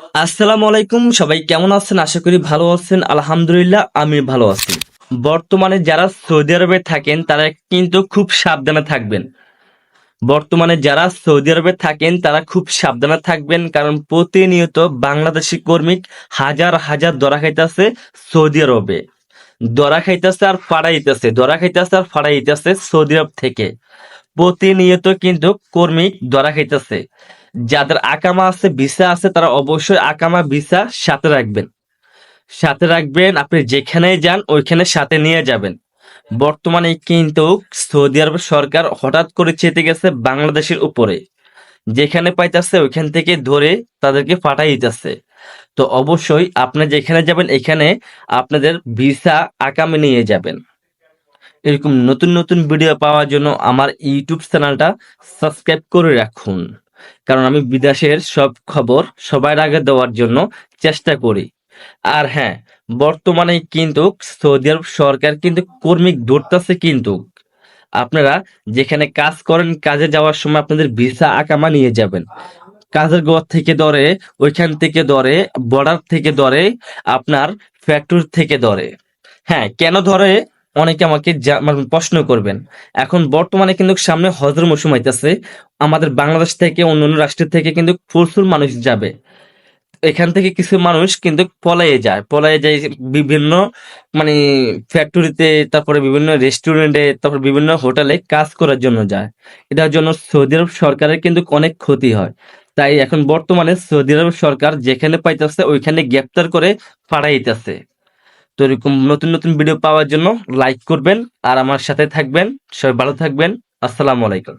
আসসালামু আলাইকুম, সবাই কেমন আছেন? আশা করি ভালো আছেন। আলহামদুলিল্লাহ, আমি ভালো আছি। বর্তমানে যারা সৌদি আরবে থাকেন, তারা কিন্তু খুব সাবধানে থাকবেন। বর্তমানে যারা সৌদি আরবে থাকেন, তারা খুব সাবধানে থাকবেন, কারণ প্রতিনিয়ত বাংলাদেশি কর্মিক হাজার হাজার দরা খাইতেছে সৌদি আরবে। দরা খাইতেছে আর ফাড়াইতেছে দরা খাইতেছে আর ফাড়াইতেছে সৌদি আরব থেকে। প্রতিনিয়ত কিন্তু কর্মী ধরা খাইতেছে। যাদের আকামা আছে, ভিসা আছে, তারা অবশ্যই আকামা, ভিসা সাথে রাখবেন। সাথে রাখবেন, আপনি যেখানে যান, ওইখানে সাথে নিয়ে যাবেন। বর্তমানে কিন্তু সৌদি আরব সরকার হঠাৎ করে চেতে গেছে বাংলাদেশের উপরে। যেখানে পাইতেছে, ওইখান থেকে ধরে তাদেরকে পাঠাই দিতেছে। তো অবশ্যই আপনি যেখানে যাবেন, এখানে আপনাদের ভিসা আকামে নিয়ে যাবেন। এরকম নতুন নতুন ভিডিও পাওয়ার জন্য আমার ইউটিউব চ্যানেলটা সাবস্ক্রাইব করে রাখুন। কারণ আমি বিদেশের সব খবর সবার আগে দেওয়ার জন্য চেষ্টা করি। আর হ্যাঁ বর্তমানে কিন্তু সৌদি আরব সরকার কিন্তু কর্মিক ধরতেছে কিন্তু। আপনারা যেখানে কাজ করেন, কাজে যাওয়ার সময় আপনাদের ভিসা আকামা নিয়ে যাবেন। কাজের ঘর থেকে ধরে, ওইখান থেকে ধরে বর্ডার থেকে ধরে, আপনার ফ্যাক্টরি থেকে ধরে। হ্যাঁ কেন ধরে? অনেকে আমাকে মানে প্রশ্ন করবেন। এখন বর্তমানে কিন্তু সামনে হজর মৌসুম আইতেছে। আমাদের বাংলাদেশ থেকে, অন্য অন্য রাষ্ট্রের থেকে কিন্তু প্রচুর মানুষ যাবে। এখান থেকে কিছু মানুষ কিন্তু পলাইয়ে যায়। পলাইয়ে যায় বিভিন্ন মানে ফ্যাক্টরিতে তারপরে বিভিন্ন রেস্টুরেন্টে তারপর বিভিন্ন হোটেলে কাজ করার জন্য যায়। এটার জন্য সৌদি আরব সরকারের কিন্তু অনেক ক্ষতি হয়। তাই এখন বর্তমানে সৌদি আরব সরকার যেখানে পাইতেছে, ওইখানে গ্রেপ্তার করে পাঠাইতেছে তো এরকম নতুন নতুন ভিডিও পাওয়ার জন্য লাইক করবেন আর আমার সাথে থাকবেন। সবাই ভালো থাকবেন। আসসালামু আলাইকুম।